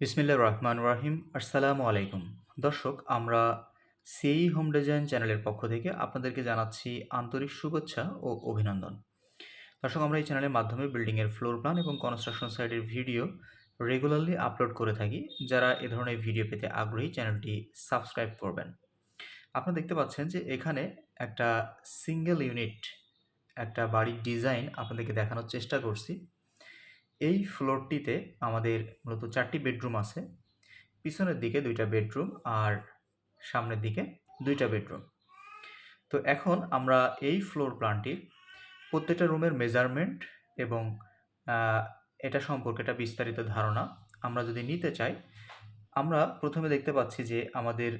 বিসমিল্লাহ রহমান রাহিম, আসসালামু আলাইকুম। দর্শক, আমরা সিই হোম ডিজাইন চ্যানেলের পক্ষ থেকে আপনাদেরকে জানাচ্ছি আন্তরিক শুভেচ্ছা ও অভিনন্দন। দর্শক, আমরা এই চ্যানেলের মাধ্যমে বিল্ডিংয়ের ফ্লোর প্ল্যান এবং কনস্ট্রাকশন সাইটের ভিডিও রেগুলারলি আপলোড করে থাকি। যারা এ ধরনের ভিডিও পেতে আগ্রহী চ্যানেলটি সাবস্ক্রাইব করবেন। আপনারা দেখতে পাচ্ছেন যে এখানে একটা সিঙ্গেল ইউনিট একটা বাড়ির ডিজাইন আপনাদেরকে দেখানোর চেষ্টা করছি। এই ফ্লোরটিতে আমাদের মূলত চারটি বেডরুম আছে। পিছনের দিকে দুইটা বেডরুম আর সামনের দিকে দুইটা বেডরুম তো এখন আমরা এই ফ্লোর প্ল্যানটির প্রত্যেকটা রুমের মেজারমেন্ট এবং এটা সম্পর্কে একটা বিস্তারিত ধারণা আমরা যদি নিতে চাই, আমরা প্রথমে দেখতে পাচ্ছি যে আমাদের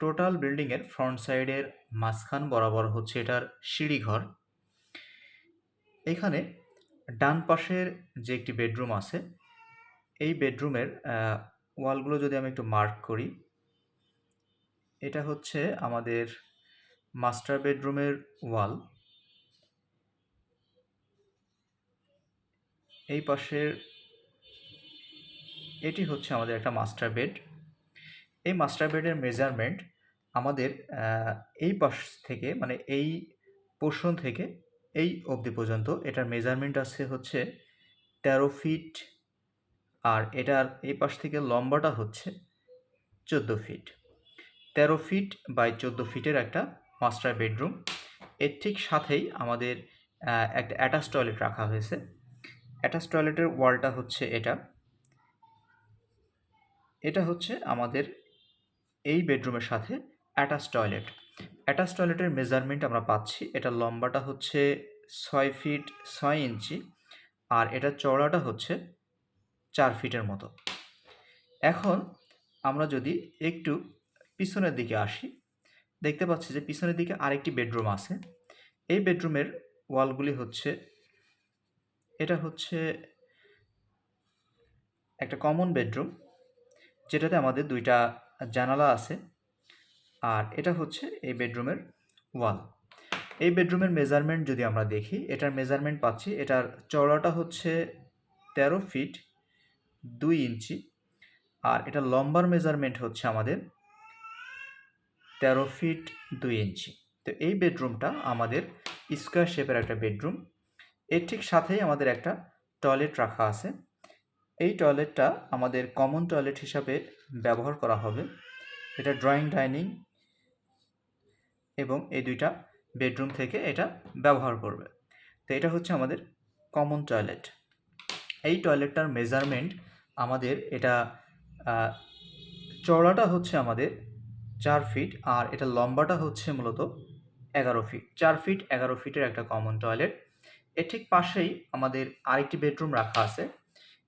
টোটাল বিল্ডিংয়ের ফ্রন্ট সাইডের মাঝখান বরাবর হচ্ছে এটার সিঁড়িঘর। এখানে ডান পাশের যে একটি বেডরুম আছে, এই বেডরুমের ওয়ালগুলো যদি আমি একটু মার্ক করি, এটা হচ্ছে আমাদের মাস্টার বেডরুমের ওয়াল। এই পাশের, এটি হচ্ছে আমাদের একটা মাস্টার বেড। এই মাস্টার বেডের মেজারমেন্ট আমাদের এই পাশ থেকে মানে এই পোর্শন থেকে এই অবধি পর্যন্ত এটার মেজারমেন্ট আছে হচ্ছে তেরো ফিট আর এটার এই পাশ থেকে লম্বাটা হচ্ছে চোদ্দ ফিট তেরো ফিট বাই চোদ্দ ফিটের একটা মাস্টার বেডরুম এর ঠিক সাথেই আমাদের একটা অ্যাটাচ টয়লেট রাখা হয়েছে। অ্যাটাচ টয়লেটের ওয়ালটা হচ্ছে এটা। এটা হচ্ছে আমাদের এই বেডরুমের সাথে অ্যাটাচ টয়লেট অ্যাটাচ টয়লেটের মেজারমেন্ট আমরা পাচ্ছি। এটা লম্বাটা হচ্ছে ছয় ফিট ছয় ইঞ্চি আর এটা চওড়াটা হচ্ছে চার ফিটের মতো। এখন আমরা যদি একটু পিছনের দিকে আসি, দেখতে পাচ্ছি যে পিছনের দিকে আরেকটি বেডরুম আছে। এই বেডরুমের ওয়ালগুলি হচ্ছে, এটা হচ্ছে একটা কমন বেডরুম যেটাতে আমাদের দুইটা জানালা আছে। আর এটা হচ্ছে এই বেডরুমের ওয়াল। এই বেডরুমের মেজারমেন্ট যদি আমরা দেখি, এটার মেজারমেন্ট পাচ্ছি, এটার চওড়াটা হচ্ছে তেরো ফিট দুই ইঞ্চি, আর এটা লম্বার মেজারমেন্ট হচ্ছে আমাদের তেরো ফিট দুই ইঞ্চি। তো এই বেডরুমটা আমাদের স্কোয়ার শেপের একটা বেডরুম। এর ঠিক সাথেই আমাদের একটা টয়লেট রাখা আছে। এই টয়লেটটা আমাদের কমন টয়লেট হিসাবে ব্যবহার করা হবে। এটা ড্রয়িং, ডাইনিং এবং এই দুইটা বেডরুম থেকে এটা ব্যবহার করবে। তো এটা হচ্ছে আমাদের কমন টয়লেট এই টয়লেটটার মেজারমেন্ট আমাদের এটা আহ, চওড়াটা হচ্ছে আমাদের চার ফিট আর এটা লম্বাটা হচ্ছে মূলত এগারো ফিট চার ফিট এগারো ফিটের একটা কমন টয়লেট এর ঠিক পাশেই আমাদের আরেকটি বেডরুম রাখা আছে।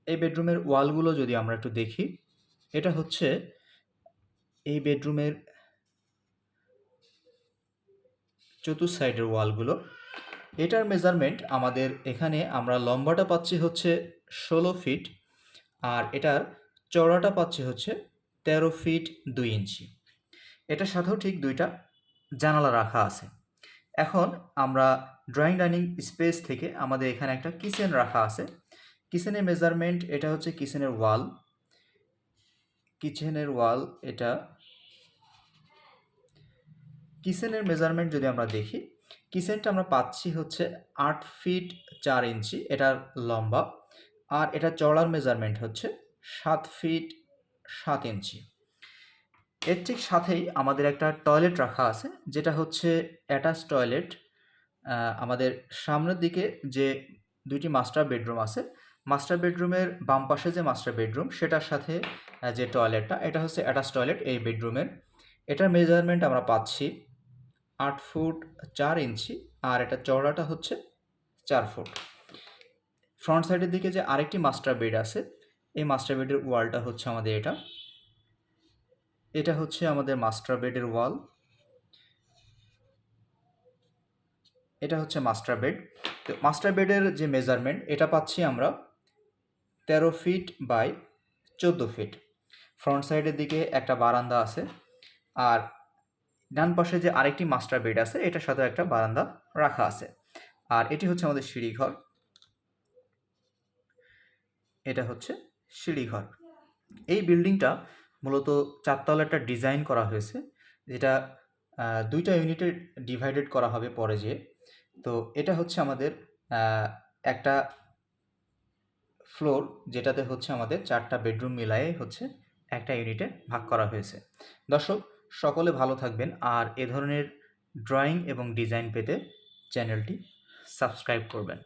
এই বেডরুমের ওয়ালগুলো যদি আমরা একটু দেখি এটা হচ্ছে এই বেডরুমের চতুর্থ সাইডের ওয়ালগুলো। এটার মেজারমেন্ট আমাদের এখানে আমরা লম্বাটা পাচ্ছি হচ্ছে ষোলো ফিট আর এটার চওড়াটা পাচ্ছি হচ্ছে তেরো ফিট দুই ইঞ্চি। এটার সাথেও ঠিক দুইটা জানালা রাখা আছে। এখন আমরা ড্রয়িং ডাইনিং স্পেস থেকে আমাদের এখানে একটা কিচেন রাখা আছে। কিচেনের মেজারমেন্ট এটা হচ্ছে কিচেনের ওয়াল কিচেনের ওয়াল এটা কিচেনের মেজারমেন্ট যদি আমরা দেখি কিচেনটা আমরা পাচ্ছি হচ্ছে আট ফিট চার ইঞ্চি, এটার লম্বা, আর এটা চওড়ার মেজারমেন্ট হচ্ছে সাত ফিট সাত ইঞ্চি। এর ঠিক সাথেই আমাদের একটা টয়লেট রাখা আছে, যেটা হচ্ছে অ্যাটাচ টয়লেট আমাদের সামনের দিকে যে দুইটি মাস্টার বেডরুম আছে মাস্টার বেডরুমের বাম পাশে যে মাস্টার বেডরুম সেটার সাথে যে টয়লেটটা এটা হচ্ছে অ্যাটাচ টয়লেট এই বেডরুমের এটার মেজারমেন্ট আমরা পাচ্ছি আট ফুট চার ইঞ্চি আর এটা চওড়াটা হচ্ছে চার ফুট। ফ্রন্ট সাইডের দিকে যে আরেকটি মাস্টার বেড আছে, এই মাস্টার বেডের ওয়ালটা হচ্ছে আমাদের এটা। এটা হচ্ছে আমাদের মাস্টার বেডের ওয়াল। এটা হচ্ছে মাস্টার বেড। তো মাস্টার বেডের যে মেজারমেন্ট, এটা পাচ্ছি আমরা তেরো ফিট বাই চোদ্দ ফিট। ফ্রন্ট সাইডের দিকে একটা বারান্দা আছে আর ডান পাশে যে আরেকটি মাস্টার বেড আছে, এটার সাথে একটা বারান্দা রাখা আছে। আর এটি হচ্ছে আমাদের সিঁড়িঘর। এটা হচ্ছে সিঁড়িঘর। এই বিল্ডিংটা মূলত চারতলা একটা ডিজাইন করা হয়েছে। যেটা দুইটা ইউনিটে ডিভাইডেড করা হবে পরে যেয়ে। তো এটা হচ্ছে আমাদের একটা ফ্লোর, যেটাতে হচ্ছে আমাদের চারটা বেডরুম মিলায়ে হচ্ছে একটা ইউনিটে ভাগ করা হয়েছে। দর্শক সকলে ভালো থাকবেন। আর এ ধরনের ড্রয়িং এবং ডিজাইন পেতে চ্যানেলটি সাবস্ক্রাইব করবেন।